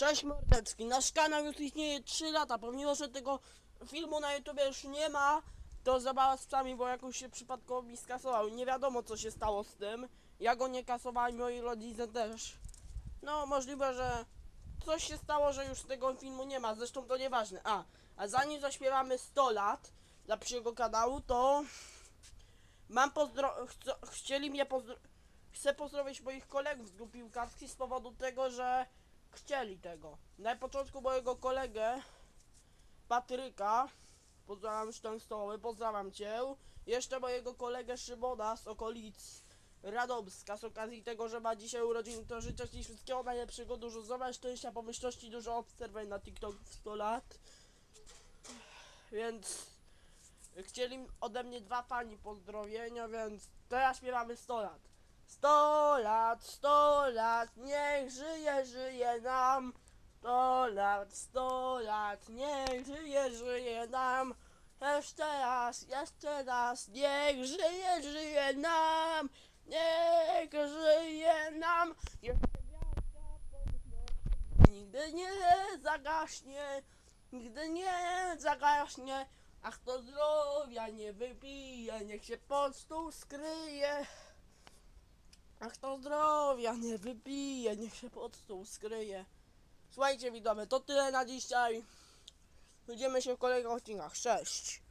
Cześć mordecki, nasz kanał już istnieje 3 lata, pomimo że tego filmu na YouTube już nie ma, to zabawa z psami, bo jakoś się przypadkowo skasował. Nie wiadomo co się stało z tym. Ja go nie kasowałem, moi rodzice też. No możliwe, że coś się stało, że już tego filmu nie ma, zresztą to nieważne. A, a zanim zaśpiewamy 100 lat dla psiego kanału, to mam pozdro... Chcą, chcieli mnie pozdro... Chcę pozdrowić moich kolegów z grup piłkarskich z powodu tego, że chcieli tego. Na początku mojego kolegę Patryka, pozdrawiam Szczęstoły, pozdrawiam Cię. Jeszcze mojego kolegę Szymona z okolic Radomska z okazji tego, że ma dzisiaj urodziny, to życzę Ci wszystkiego najlepszego, dużo zdrowia, szczęścia, pomyślności, dużo obserwuj na TikTok w 100 lat. Więc chcieli ode mnie dwa fani pozdrowienia, więc teraz śpiewamy 100 lat. 100 lat, 100 lat, niech żyje, żyje nam. 100 lat, 100 lat, niech żyje, żyje nam. Jeszcze raz, jeszcze raz, niech żyje, żyje nam. Niech żyje nam. Nigdy nie zagaśnie. Nigdy nie zagaśnie. A kto zdrowia nie wypije, niech się pod stół skryje. A kto zdrowia nie wypije, niech się pod stół skryje. Słuchajcie, widomy, to tyle na dzisiaj. Widzimy się w kolejnych odcinkach. Cześć!